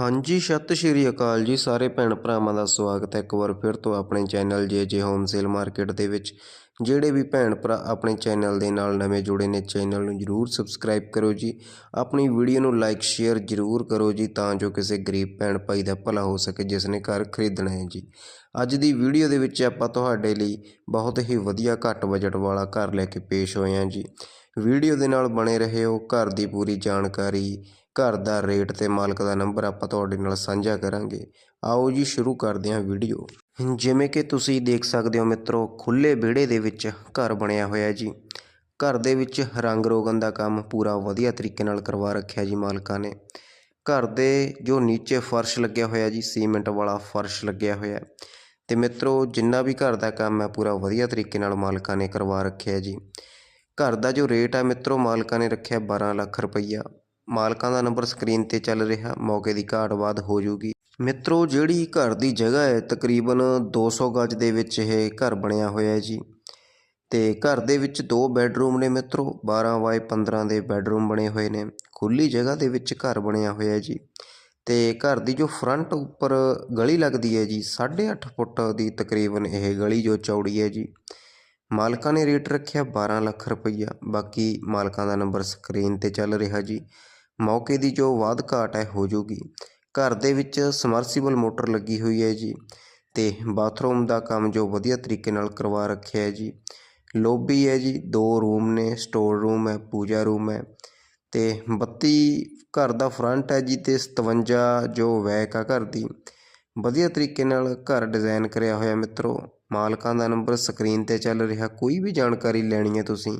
ਹਾਂਜੀ, ਸਤਿ ਸ਼੍ਰੀ ਅਕਾਲ ਜੀ ਸਾਰੇ ਭੈਣ ਭਰਾਵਾਂ ਦਾ ਸਵਾਗਤ ਹੈ ਇੱਕ ਵਾਰ ਫਿਰ ਤੋਂ ਆਪਣੇ ਚੈਨਲ ਜੇ ਜੇ ਹੋਮ ਸੇਲ ਮਾਰਕੀਟ ਦੇ ਵਿੱਚ। ਜਿਹੜੇ ਵੀ ਭੈਣ ਭਰਾ ਆਪਣੇ ਚੈਨਲ ਦੇ ਨਾਲ ਨਵੇਂ ਜੁੜੇ ਨੇ, ਚੈਨਲ ਨੂੰ ਜਰੂਰ ਸਬਸਕ੍ਰਾਈਬ ਕਰੋ ਜੀ। ਆਪਣੀ ਵੀਡੀਓ ਨੂੰ ਲਾਈਕ, ਸ਼ੇਅਰ ਜਰੂਰ ਕਰੋ ਜੀ ਤਾਂ ਜੋ ਕਿਸੇ ਗਰੀਬ ਭੈਣ ਭਾਈ ਦਾ ਭਲਾ ਹੋ ਸਕੇ ਜਿਸ ਨੇ ਘਰ ਖਰੀਦਣਾ ਹੈ ਜੀ। ਅੱਜ ਦੀ ਵੀਡੀਓ ਦੇ ਵਿੱਚ ਆਪਾਂ ਤੁਹਾਡੇ ਲਈ ਬਹੁਤ ਹੀ ਵਧੀਆ ਘੱਟ ਬਜਟ ਵਾਲਾ ਘਰ ਲੈ ਕੇ ਪੇਸ਼ ਹੋਏ ਹਾਂ ਜੀ। ਵੀਡੀਓ ਦੇ ਨਾਲ ਬਣੇ ਰਹਿਓ ਘਰ ਦੀ ਪੂਰੀ ਜਾਣਕਾਰੀ ਘਰ ਦਾ ਰੇਟ ਤੇ ਮਾਲਕ ਦਾ ਨੰਬਰ ਆਪਾਂ ਤੁਹਾਡੇ ਨਾਲ ਸਾਂਝਾ ਕਰਾਂਗੇ। ਆਓ ਜੀ, ਸ਼ੁਰੂ ਕਰਦੇ ਹਾਂ ਵੀਡੀਓ। ਜਿਵੇਂ ਕਿ ਤੁਸੀਂ ਦੇਖ ਸਕਦੇ ਹੋ ਮਿੱਤਰੋ ਖੁੱਲੇ ਵਿਹੜੇ ਦੇ ਵਿੱਚ ਘਰ ਬਣਿਆ ਹੋਇਆ ਜੀ। ਘਰ ਦੇ ਵਿੱਚ ਰੰਗ ਰੋਗਨ ਦਾ ਕੰਮ ਪੂਰਾ ਵਧੀਆ ਤਰੀਕੇ ਨਾਲ ਕਰਵਾ ਰੱਖਿਆ ਜੀ ਮਾਲਕਾਂ ਨੇ। ਘਰ ਦੇ ਜੋ ਨੀਚੇ ਫਰਸ਼ ਲੱਗਿਆ ਹੋਇਆ ਜੀ, ਸੀਮੈਂਟ ਵਾਲਾ ਫਰਸ਼ ਲੱਗਿਆ ਹੋਇਆ। ਤੇ ਮਿੱਤਰੋ, ਜਿੰਨਾ ਵੀ ਘਰ ਦਾ ਕੰਮ ਹੈ, ਪੂਰਾ ਵਧੀਆ ਤਰੀਕੇ ਨਾਲ ਮਾਲਕਾਂ ਨੇ ਕਰਵਾ ਰੱਖਿਆ ਜੀ। ਘਰ ਦਾ ਜੋ ਰੇਟ ਹੈ ਮਿੱਤਰੋ, ਮਾਲਕਾਂ ਨੇ ਰੱਖਿਆ 12 ਲੱਖ ਰੁਪਈਆ। ਮਾਲਕਾਂ ਦਾ ਨੰਬਰ ਸਕਰੀਨ ਤੇ ਚੱਲ ਰਿਹਾ। ਮੌਕੇ ਦੀ ਘਾਟ ਬਾਅਦ ਹੋ ਜੂਗੀ। ਮਿੱਤਰੋ, ਜਿਹੜੀ ਘਰ ਦੀ ਜਗ੍ਹਾ ਹੈ, ਤਕਰੀਬਨ 200 ਗਜ ਦੇ ਵਿੱਚ ਇਹ ਘਰ ਬਣਿਆ ਹੋਇਆ ਹੈ ਜੀ। ਤੇ ਘਰ ਦੇ ਵਿੱਚ ਦੋ ਬੈੱਡਰੂਮ ਨੇ ਮਿੱਤਰੋ 12 ਬਾਏ 15 ਦੇ ਬੈੱਡਰੂਮ ਬਣੇ ਹੋਏ ਨੇ। ਖੁੱਲੀ ਜਗ੍ਹਾ ਦੇ ਵਿੱਚ ਘਰ ਬਣਿਆ ਹੋਇਆ ਜੀ। ਤੇ ਘਰ ਦੀ ਜੋ ਫਰੰਟ ਉੱਪਰ ਗਲੀ ਲੱਗਦੀ ਹੈ ਜੀ 8.5 ਫੁੱਟ ਦੀ ਤਕਰੀਬਨ ਇਹ ਗਲੀ ਜੋ ਚੌੜੀ ਹੈ ਜੀ। ਮਾਲਕਾਂ ਨੇ ਰੇਟ ਰੱਖਿਆ 12 ਲੱਖ ਰੁਪਈਆ। ਬਾਕੀ ਮਾਲਕਾਂ ਦਾ ਨੰਬਰ ਸਕਰੀਨ ਤੇ ਚੱਲ ਰਿਹਾ ਜੀ। ਮੌਕੇ ਦੀ ਜੋ ਵਾਧ ਘਾਟ ਹੈ, ਹੋ ਜੂਗੀ। ਘਰ ਦੇ ਵਿੱਚ ਸਮਰਸੀਬਲ ਮੋਟਰ ਲੱਗੀ ਹੋਈ ਹੈ ਜੀ ਤੇ ਬਾਥਰੂਮ ਦਾ ਕੰਮ ਜੋ ਵਧੀਆ ਤਰੀਕੇ ਨਾਲ ਕਰਵਾ ਰੱਖਿਆ ਹੈ ਜੀ। ਲੋਬੀ ਹੈ ਜੀ, ਦੋ ਰੂਮ ਨੇ, ਸਟੋਰ ਰੂਮ ਹੈ, ਪੂਜਾ ਰੂਮ ਹੈ ਤੇ 32 ਘਰ ਦਾ ਫਰੰਟ ਹੈ ਜੀ ਤੇ 57 ਜੋ ਵੈਕ ਆ ਘਰ ਦੀ। ਵਧੀਆ ਤਰੀਕੇ ਨਾਲ ਘਰ ਡਿਜ਼ਾਈਨ ਕਰਿਆ ਹੋਇਆ ਮਿੱਤਰੋ, ਮਾਲਕਾਂ ਦਾ ਨੰਬਰ ਸਕਰੀਨ ਤੇ ਚੱਲ ਰਿਹਾ, ਕੋਈ ਵੀ ਜਾਣਕਾਰੀ ਲੈਣੀ ਹੈ ਤੁਸੀਂ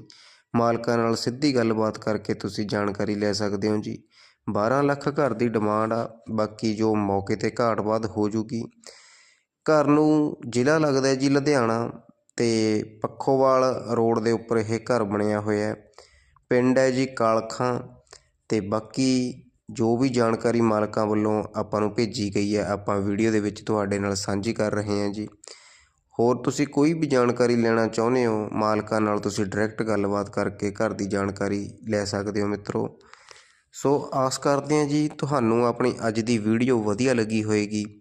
ਮਾਲਕਾਂ ਨਾਲ ਸਿੱਧੀ ਗੱਲਬਾਤ ਕਰਕੇ ਤੁਸੀਂ ਜਾਣਕਾਰੀ ਲੈ ਸਕਦੇ ਹੋ ਜੀ। 12 ਲੱਖ ਘਰ ਦੀ ਡਿਮਾਂਡ ਆ, ਬਾਕੀ ਜੋ ਮੌਕੇ ਤੇ ਘਾਟ ਬਾਅਦ ਹੋ ਜੂਗੀ। ਘਰ ਨੂੰ ਜ਼ਿਲ੍ਹਾ ਲੱਗਦਾ ਜੀ ਲੁਧਿਆਣਾ ਤੇ ਪੱਖੋਵਾਲ ਰੋਡ ਦੇ ਉੱਪਰ ਇਹ ਘਰ ਬਣਿਆ ਹੋਇਆ ਹੈ। ਪਿੰਡ ਹੈ ਜੀ ਕਾਲਖਾਂ ਤੇ ਬਾਕੀ ਜੋ ਵੀ ਜਾਣਕਾਰੀ ਮਾਲਕਾਂ ਵੱਲੋਂ ਆਪਾਂ ਨੂੰ ਭੇਜੀ ਗਈ ਹੈ, ਆਪਾਂ ਵੀਡੀਓ ਦੇ ਵਿੱਚ ਤੁਹਾਡੇ ਨਾਲ ਸਾਂਝੀ ਕਰ ਰਹੇ ਹਾਂ ਜੀ। ਹੋਰ ਤੁਸੀਂ ਕੋਈ ਵੀ ਜਾਣਕਾਰੀ ਲੈਣਾ ਚਾਹੁੰਦੇ ਹੋ, ਮਾਲਕਾਂ ਨਾਲ ਤੁਸੀਂ ਡਾਇਰੈਕਟ ਗੱਲਬਾਤ ਕਰਕੇ ਘਰ ਦੀ ਜਾਣਕਾਰੀ ਲੈ ਸਕਦੇ ਹੋ ਮਿੱਤਰੋ। ਸੋ ਆਸ ਕਰਦੇ ਹਾਂ ਜੀ, ਤੁਹਾਨੂੰ ਆਪਣੀ ਅੱਜ ਦੀ ਵੀਡੀਓ ਵਧੀਆ ਲੱਗੀ ਹੋਏਗੀ।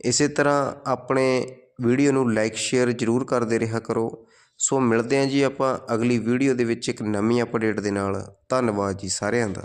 ਇਸੇ ਤਰ੍ਹਾਂ ਆਪਣੇ ਵੀਡੀਓ ਨੂੰ ਲਾਈਕ ਸ਼ੇਅਰ ਜ਼ਰੂਰ ਕਰਦੇ ਰਿਹਾ ਕਰੋ। ਸੋ ਮਿਲਦੇ ਹਾਂ ਜੀ ਆਪਾਂ ਅਗਲੀ ਵੀਡੀਓ ਦੇ ਵਿੱਚ ਇੱਕ ਨਵੀਂ ਅਪਡੇਟ ਦੇ ਨਾਲ। ਧੰਨਵਾਦ ਜੀ ਸਾਰਿਆਂ ਦਾ।